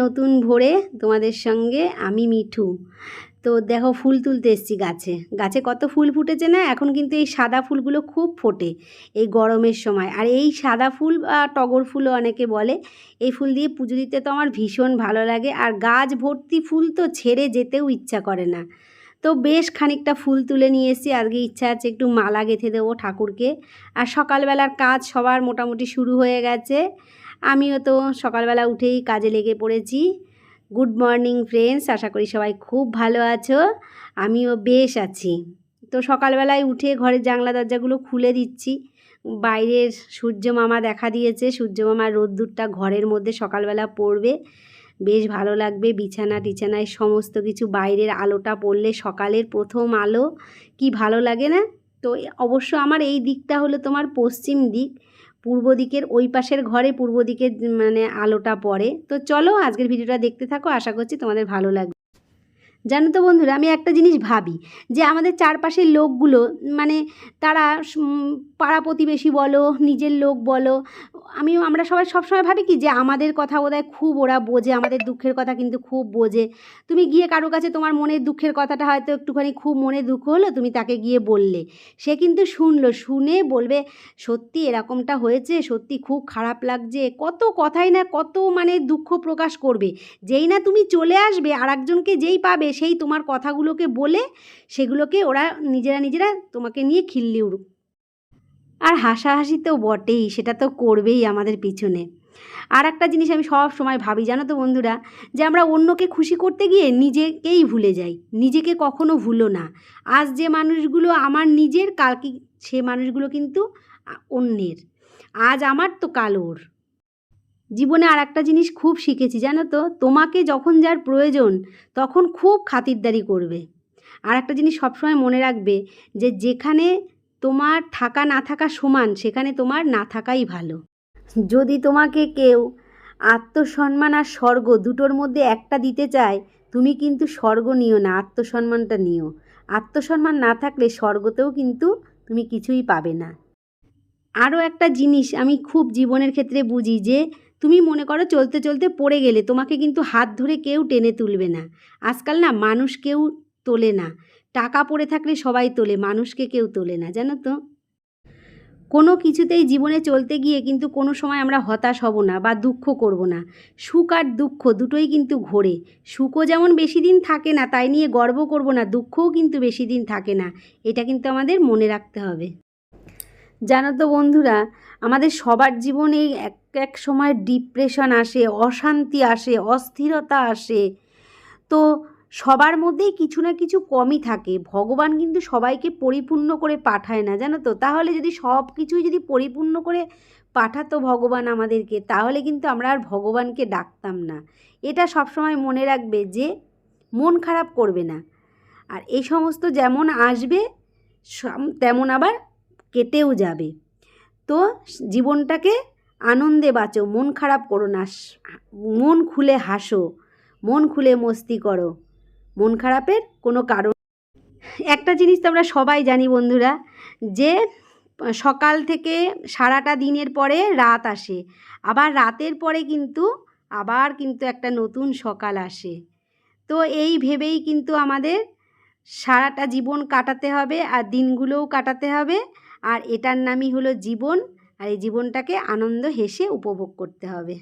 নতুন ভোরে তোমাদের সঙ্গে আমি মিঠু। তো দেখো ফুল তুলতে এসছি গাছে। গাছে কত ফুল ফুটেছে না? এখন কিন্তু এই সাদা ফুলগুলো খুব ফোটে এই গরমের সময়। আর এই সাদা ফুল বা টগর ফুলও অনেকে বলে, এই ফুল দিয়ে পুজো দিতে তো আমার ভীষণ ভালো লাগে। আর গাছ ভর্তি ফুল তো ছেড়ে যেতেও ইচ্ছা করে না। তো বেশ খানিকটা ফুল তুলে নিয়ে এসেছি। আজকে ইচ্ছা আছে একটু মালা গেঁথে দেবো ঠাকুরকে। আর সকালবেলার কাজ সবার মোটামুটি শুরু হয়ে গেছে। আমিও তো সকালবেলা উঠেই কাজে লেগে পড়েছি। গুড মর্নিং ফ্রেন্ডস আশা করি সবাই খুব ভালো আছো। আমিও বেশ আছি। তো সকালবেলায় উঠে ঘরের জানলা দরজাগুলো খুলে দিচ্ছি। বাইরের সূর্য মামা দেখা দিয়েছে। সূর্য মামার রোদ্দুরটা ঘরের মধ্যে সকালবেলা পড়বে। বেশ ভালো লাগবে। বিছানা টিছানায় সমস্ত কিছু বাইরের আলোটা পড়লে সকালের প্রথম আলো। কি ভালো লাগে না? তো অবশ্য আমার এই দিকটা হলো তোমার পশ্চিম দিক। পূর্ব দিকের ওই পাশের ঘরে পূর্ব দিকের মানে আলোটা পড়ে। তো চলো আজকের ভিডিওটা দেখতে থাকো। আশা করছি তোমাদের ভালো লাগবে। জানো তো বন্ধুরা, আমি একটা জিনিস ভাবি যে আমাদের চারপাশের লোকগুলো মানে তারা পাড়া প্রতিবেশী বলো, নিজের লোক বলো আমি আমরা সবাই সবসময় ভাবি কি যে আমাদের কথা বোধহয় খুব ওরা বোঝে, আমাদের দুঃখের কথা কিন্তু খুব বোঝে। তুমি গিয়ে কারও কাছে তোমার মনের দুঃখের কথাটা হয়তো একটুখানি খুব মনে দুঃখ হলো, তুমি তাকে গিয়ে বললে। সে কিন্তু শুনলো, শুনে বলবে, সত্যি এরকমটা হয়েছে, সত্যি খুব খারাপ লাগছে, কত কথাই না কত মানে দুঃখ প্রকাশ করবে। যেই না তুমি চলে আসবে আর একজনকে যেই পাবে সেই তোমার কথাগুলোকে বলে সেগুলোকে ওরা নিজেরা নিজেরা তোমাকে নিয়ে খিল্লি উড়ুক আর হাসাহাসি তো বটেই, সেটা তো করবেই আমাদের পিছনে। আর একটা জিনিস আমি সব সময় ভাবি, জানো তো বন্ধুরা, যে আমরা অন্যকে খুশি করতে গিয়ে নিজেকেই ভুলে যাই, নিজেকে কখনো ভুলো না। আজ যে মানুষগুলো আমার নিজের, কালকে সে মানুষগুলো কিন্তু অন্যের। আজ আমার তো কাল ওর। জীবনে আর একটা জিনিস খুব শিখেছি, জানো তো? তোমাকে যখন যার প্রয়োজন, তখন খুব খাতিরদারি করবে। আর একটা জিনিস সবসময় মনে রাখবে যে, যেখানে তোমার থাকা না থাকা সমান, সেখানে তোমার না থাকাই ভালো। যদি তোমাকে কেউ আত্মসম্মান আর স্বর্গ দুটোর মধ্যে একটা দিতে চায়, তুমি কিন্তু স্বর্গ নিও না, আত্মসম্মানটা নিও। আত্মসম্মান না থাকলে স্বর্গতেও কিন্তু তুমি কিছুই পাবে না। আরও একটা জিনিস আমি খুব জীবনের ক্ষেত্রে বুঝি যে তুমি মনে করো চলতে চলতে পড়ে গেলে, তোমাকে কিন্তু হাত ধরে কেউ টেনে তুলবে না। আজকাল না মানুষ কেউ তোলে না। টাকা পড়ে থাকলে সবাই তোলে, মানুষকে কেউ তোলে না, জানো তো? কোনো কিছুতেই জীবনে চলতে গিয়ে কিন্তু কোনো সময় আমরা হতাশ হব না বা দুঃখ করব না। সুখ আর দুঃখ দুটোই কিন্তু ঘোরে। সুখও যেমন বেশি দিন থাকে না, তাই নিয়ে গর্ব করব না, দুঃখও কিন্তু বেশি দিন থাকে না। এটা কিন্তু আমাদের মনে রাখতে হবে। জানো তো বন্ধুরা, আমাদের সবার জীবনে এক এক সময় ডিপ্রেশন আসে, অশান্তি আসে, অস্থিরতা আসে। তো সবার মধ্যেই কিছু না কিছু কমই থাকে। ভগবান কিন্তু সবাইকে পরিপূর্ণ করে পাঠায় না, জানো তো? তাহলে যদি সব কিছুই যদি পরিপূর্ণ করে পাঠাতো ভগবান আমাদেরকে, তাহলে কিন্তু আমরা আর ভগবানকে ডাকতাম না। এটা সবসময় মনে রাখবে যে, মন খারাপ করবে না। আর এই সমস্ত যেমন আসবে তেমন আবার কেটেও যাবে। তো জীবনটাকে আনন্দে বাঁচো, মন খারাপ করো না মন খুলে হাসো, মন খুলে মস্তি করো। মন খারাপের কোনো কারণ একটা জিনিস তো আমরা সবাই জানি বন্ধুরা, যে সকাল থেকে সারাটা দিনের পরে রাত আসে, আবার রাতের পরে কিন্তু আবার কিন্তু একটা নতুন সকাল আসে। তো এই ভেবেই কিন্তু আমাদের সারাটা জীবন কাটাতে হবে আর দিনগুলোও কাটাতে হবে। আর এটার নামই হলো জীবন, আর এই জীবনটাকে আনন্দ হেসে উপভোগ করতে হবে।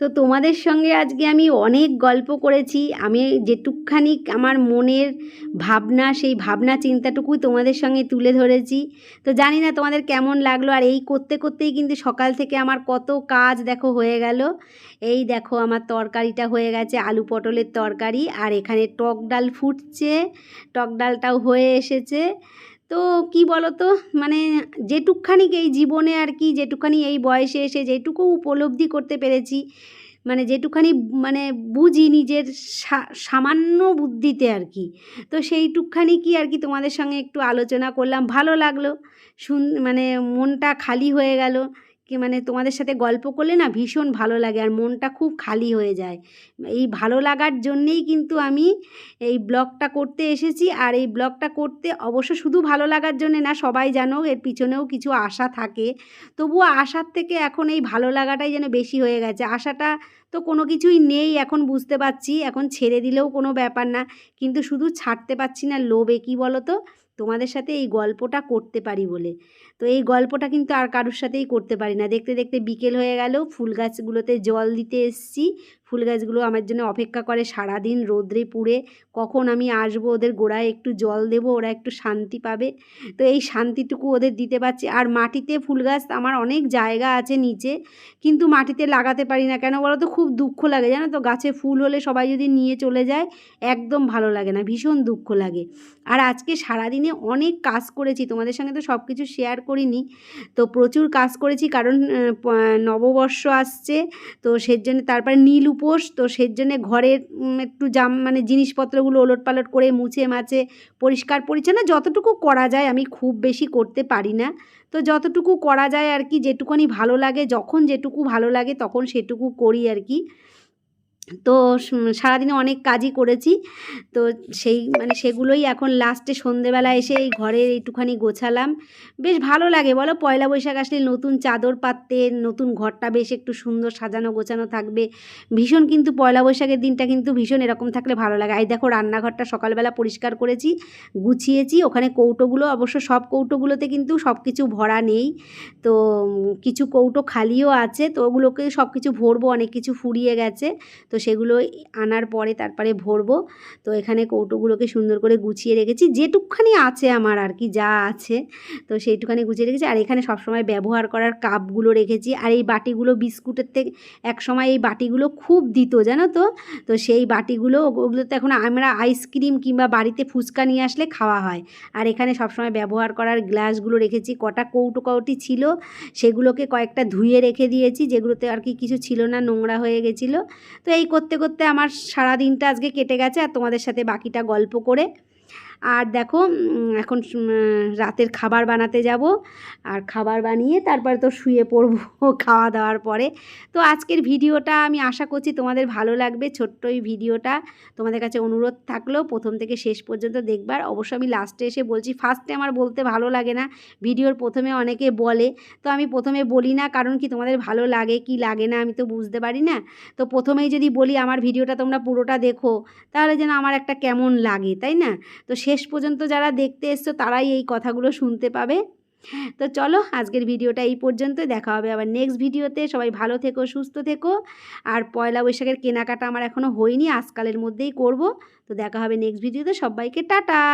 তো তোমাদের সঙ্গে আজকে আমি অনেক গল্প করেছি। আমি যেটুকখানি আমার মনের ভাবনা, সেই ভাবনা চিন্তাটুকুই তোমাদের সঙ্গে তুলে ধরেছি। তো জানি না তোমাদের কেমন লাগল, আর এই করতে করতেই কিন্তু সকাল থেকে আমার কত কাজ দেখো হয়ে গেল। এই দেখো আমার তরকারিটা হয়ে গেছে, আলু পটলের তরকারি, আর এখানে টক ডাল ফুটছে, টক ডালটাও হয়ে এসেছে। তো কি বলতো? মানে যেটুকখানি এই জীবনে আর কি যেটুকখানি এই বয়সে এসে যেটুকু উপলব্ধি করতে পেরেছি মানে যেটুকখানি মানে বুঝি নিজের সামান্য বুদ্ধিতে আর কি। তো সেইটুকখানি কি আর কি তোমাদের সঙ্গে একটু আলোচনা করলাম। ভালো লাগল, শুন মানে মনটা খালি হয়ে গেল। মানে তোমাদের সাথে গল্প করলে না ভীষণ ভালো লাগে আর মনটা খুব খালি হয়ে যায়। এই ভালো লাগার জন্যেই কিন্তু আমি এই ব্লগটা করতে এসেছি আর এই ব্লগটা করতে অবশ্য শুধু ভালো লাগার জন্যে না, সবাই জানো এর পিছনেও কিছু আশা থাকে। তবুও আশার থেকে এখন এই ভালো লাগাটাই যেন বেশি হয়ে গেছে। আশাটা তো কোনো কিছুই নেই এখন বুঝতে পারছি, এখন ছেড়ে দিলেও কোনো ব্যাপার না। কিন্তু শুধু ছাড়তে পারছি না লোভে, কী বলো তো তোমাদের সাথে এই গল্পটা করতে পারি বলে। তো এই গল্পটা কিন্তু আর কারোর সাথেই করতে পারি না। দেখতে দেখতে বিকেল হয়ে গেল, ফুল গাছগুলোতে জল দিতে এসছি। ফুল গাছগুলো আমার জন্য অপেক্ষা করে সারাদিন রোদ্রে পুড়ে, কখন আমি আসব ওদের গোড়ায় একটু জল দেবো, ওরা একটু শান্তি পাবে। তো এই শান্তিটুকু ওদের দিতে পারছি। আর মাটিতে ফুল গাছ আমার অনেক জায়গা আছে নিচে, কিন্তু মাটিতে লাগাতে পারি না। কেন বলো তো? খুব দুঃখ লাগে, জানো তো? গাছে ফুল হলে সবাই যদি নিয়ে চলে যায়, একদম ভালো লাগে না, ভীষণ দুঃখ লাগে। আর আজকে সারাদিনে অনেক কাজ করেছি, তোমাদের সঙ্গে তো সব কিছু শেয়ার করিনি। তো প্রচুর কাজ করেছি কারণ নববর্ষ আসছে, তো সের জন্য তারপরে নীল উপোস, তো সের জন্য ঘরের একটু জাম মানে জিনিসপত্রগুলো ওলট পালট করে মুছে মাছে পরিষ্কার পরিচ্ছন্ন যতটুকু করা যায় আমি খুব বেশি করতে পারি না। তো যতটুকু করা যায় আর কি, যেটুকুনি ভালো লাগে, যখন যেটুকু ভালো লাগে তখন সেটুকু করি আর কি। তো সারাদিনে অনেক কাজই করেছি। তো সেই মানে সেগুলোই এখন লাস্টে সন্ধেবেলা এসে এই ঘরের একটুখানি গোছালাম। বেশ ভালো লাগে, বলো? পয়লা বৈশাখ আসলে নতুন চাদর পাততে, নতুন ঘরটা বেশ একটু সুন্দর সাজানো গোছানো থাকবে। ভীষণ কিন্তু পয়লা বৈশাখের দিনটা কিন্তু ভীষণ এরকম থাকলে ভালো লাগে। এই দেখো, রান্নাঘরটা সকালবেলা পরিষ্কার করেছি, গুছিয়েছি। ওখানে কৌটোগুলো, অবশ্য সব কৌটোগুলোতে কিন্তু সব কিছু ভরা নেই। তো কিছু কৌটো খালিও আছে, তো ওগুলোকে সব কিছু ভরবো, অনেক কিছু ফুরিয়ে গেছে। তো সেগুলো আনার পরে তারপরে ভরবো। তো এখানে কৌটোগুলোকে সুন্দর করে গুছিয়ে রেখেছি। যেটুকখানি আছে আমার আর কি, যা আছে, তো সেইটুখানি গুছিয়ে রেখেছি। আর এখানে সবসময় ব্যবহার করার কাপগুলো রেখেছি। আর এই বাটিগুলো বিস্কুটের থেকে এক সময় এই বাটিগুলো খুব দিত, জানো তো? তো সেই বাটিগুলো ওগুলোতে এখন আমরা আইসক্রিম কিংবা বাড়িতে ফুচকা নিয়ে আসলে খাওয়া হয়। আর এখানে সবসময় ব্যবহার করার গ্লাসগুলো রেখেছি। কটা কৌটো কৌটি ছিল, সেগুলোকে কয়েকটা ধুয়ে রেখে দিয়েছি, যেগুলোতে আর কি কিছু ছিল না, নোংরা হয়ে গেছিল। তো এই করতে করতে আমার সারা দিনটা আজকে কেটে গেছে আর তোমাদের সাথে বাকিটা গল্প করে। আর দেখো এখন রাতের খাবার বানাতে যাব। আর খাবার বানিয়ে তারপরে তো শুয়ে পড়ব খাওয়া দাওয়ার পরে। তো আজকের ভিডিওটা আমি আশা করছি তোমাদের ভালো লাগবে। ছোট্ট এই ভিডিওটা তোমাদের কাছে অনুরোধ থাকলেও প্রথম থেকে শেষ পর্যন্ত দেখবার। অবশ্য আমি লাস্টে এসে বলছি ফার্স্টে আমার বলতে ভালো লাগে না। ভিডিওর প্রথমে অনেকে বলে। তো আমি প্রথমে বলি না, কারণ কি তোমাদের ভালো লাগে কি লাগে না আমি তো বুঝতে পারি না। তো প্রথমেই যদি বলি, আমার ভিডিওটা তোমরা পুরোটা দেখো, তাহলে যেন আমার একটা কেমন লাগে, তাই না? তো শেষ পর্যন্ত যারা দেখতে এসছো, তারাই এই কথাগুলো শুনতে পাবে। তো চলো, আজকের ভিডিওটা এই পর্যন্ত দেখা হবে আবার নেক্সট ভিডিওতে। সবাই ভালো থেকো, সুস্থ থেকো। আর পয়লা বৈশাখের কেনাকাটা আমার এখনও হয়নি, আজকালের মধ্যেই করব। তো দেখা হবে নেক্সট ভিডিওতে। সবাইকে টাটা!